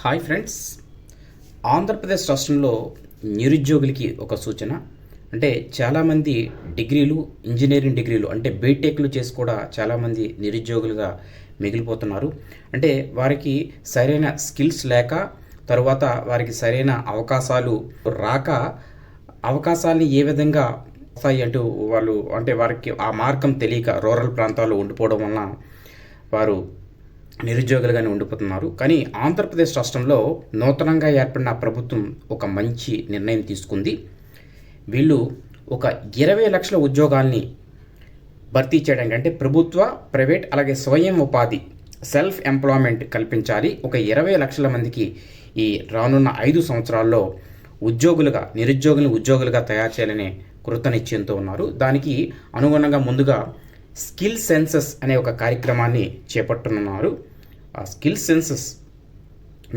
Hi friends. Andhra Pradesh రాష్ట్రంలో నిరుద్యోగులకి ఒక సూచన. అంటే చాలామంది డిగ్రీలు ఇంజనీరింగ్ డిగ్రీలు అంటే బీటెక్లు చేసి కూడా చాలామంది నిరుద్యోగులుగా మిగిలిపోతున్నారు. అంటే వారికి సరైన స్కిల్స్ లేక తరువాత వారికి సరైన అవకాశాలు రాక అవకాశాలని ఏ విధంగా వస్తాయి అంటూ వాళ్ళు అంటే వారికి ఆ మార్గం తెలియక రూరల్ ప్రాంతాల్లో ఉండిపోవడం వలన వారు నిరుద్యోగులుగానే ఉండిపోతున్నారు. కానీ ఆంధ్రప్రదేశ్ రాష్ట్రంలో నూతనంగా ఏర్పడిన ప్రభుత్వం ఒక మంచి నిర్ణయం తీసుకుంది. వీళ్ళు ఒక ఇరవై లక్షల ఉద్యోగాల్ని భర్తీ చేయడానికి అంటే ప్రభుత్వ ప్రైవేట్ అలాగే స్వయం ఉపాధి సెల్ఫ్ ఎంప్లాయ్మెంట్ కల్పించాలి. ఒక ఇరవై లక్షల మందికి ఈ రానున్న ఐదు సంవత్సరాల్లో ఉద్యోగులుగా నిరుద్యోగులను ఉద్యోగులుగా తయారు చేయాలనే కృత నిశ్చయంతో ఉన్నారు. దానికి అనుగుణంగా ముందుగా స్కిల్ సెన్సస్ అనే ఒక కార్యక్రమాన్ని చేపట్టనున్నారు. ఆ స్కిల్ సెన్సస్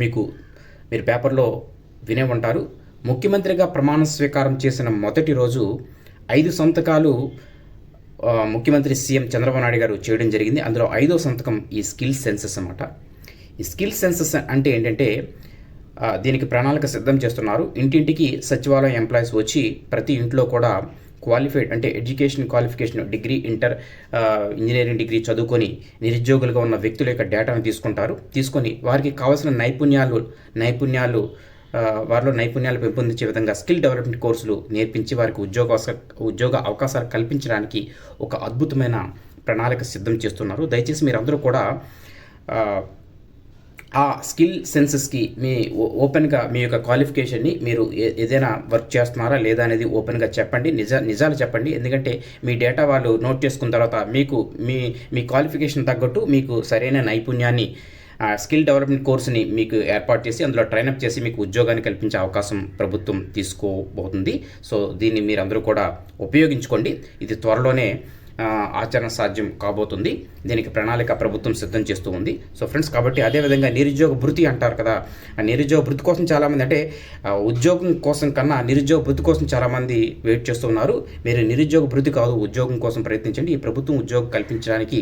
మీకు మీరు పేపర్లో వినే ఉంటారు. ముఖ్యమంత్రిగా ప్రమాణ స్వీకారం చేసిన మొదటి రోజు ఐదు సంతకాలు ముఖ్యమంత్రి సీఎం చంద్రబాబు నాయుడు గారు చేయడం జరిగింది. అందులో ఐదో సంతకం ఈ స్కిల్ సెన్సస్ అన్నమాట. ఈ స్కిల్ సెన్సస్ అంటే ఏంటంటే దీనికి ప్రణాళిక సిద్ధం చేస్తున్నారు. ఇంటింటికి సచివాలయం ఎంప్లాయీస్ వచ్చి ప్రతి ఇంట్లో కూడా క్వాలిఫైడ్ అంటే education qualification degree inter engineering degree చదువుకొని నిరుద్యోగులుగా ఉన్న వ్యక్తుల యొక్క డేటాను తీసుకుంటారు. తీసుకొని వారికి కావాల్సిన నైపుణ్యాలు నైపుణ్యాలు వారిలో నైపుణ్యాలు పెంపొందించే విధంగా స్కిల్ డెవలప్మెంట్ కోర్సులు నేర్పించి వారికి ఉద్యోగ ఉద్యోగ అవకాశాలు కల్పించడానికి ఒక అద్భుతమైన ప్రణాళిక సిద్ధం చేస్తున్నారు. దయచేసి మీరందరూ కూడా ఆ, స్కిల్ సెన్సెస్కి మీ ఓ- ఓపెన్గా మీ యొక్క క్వాలిఫికేషన్ని మీరు ఏదైనా వర్క్ చేస్తున్నారా లేదా అనేది ఓపెన్గా చెప్పండి. నిజ నిజాలు చెప్పండి. ఎందుకంటే మీ డేటా వాళ్ళు నోట్ చేసుకున్న తర్వాత మీకు మీ మీ క్వాలిఫికేషన్ తగ్గట్టు మీకు సరైన నైపుణ్యాన్ని స్కిల్ డెవలప్మెంట్ కోర్సుని మీకు ఏర్పాటు చేసి అందులో ట్రైనప్ చేసి మీకు ఉద్యోగాన్ని కల్పించే అవకాశం ప్రభుత్వం తీసుకోబోతుంది. సో దీన్ని మీరందరూ కూడా ఉపయోగించుకోండి. ఇది త్వరలోనే ఆచరణ సాధ్యం కాబోతుంది. దీనికి ప్రణాళిక ప్రభుత్వం సిద్ధం చేస్తూ ఉంది. సో ఫ్రెండ్స్ కాబట్టి అదేవిధంగా నిరుద్యోగ భృతి అంటారు కదా. ఆ నిరుద్యోగ భృతి కోసం చాలామంది అంటే ఉద్యోగం కోసం కన్నా నిరుద్యోగ భృతి కోసం చాలామంది వెయిట్ చేస్తున్నారు. మీరు నిరుద్యోగ భృతి కాదు ఉద్యోగం కోసం ప్రయత్నించండి. ఈ ప్రభుత్వం ఉద్యోగం కల్పించడానికి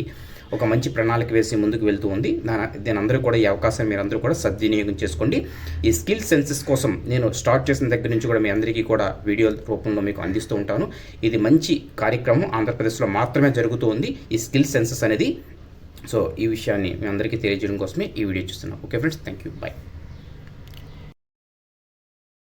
ఒక మంచి ప్రణాళిక వేసి ముందుకు వెళ్తూ ఉంది. దాని దీని అందరూ కూడా ఈ అవకాశం మీరందరూ కూడా సద్వినియోగం చేసుకోండి. ఈ స్కిల్ సెన్సెస్ కోసం నేను స్టార్ట్ చేసిన దగ్గర నుంచి కూడా మీ అందరికీ కూడా వీడియో రూపంలో మీకు అందిస్తూ ఉంటాను. ఇది మంచి కార్యక్రమం. ఆంధ్రప్రదేశ్లో మాత్రమే జరుగుతూ ఉంది ఈ స్కిల్ సెన్సెస్ అనేది. సో ఈ విషయాన్ని మీ అందరికీ తెలియజేయడం కోసమే ఈ వీడియో చూస్తున్నాను. Okay friends thank you bye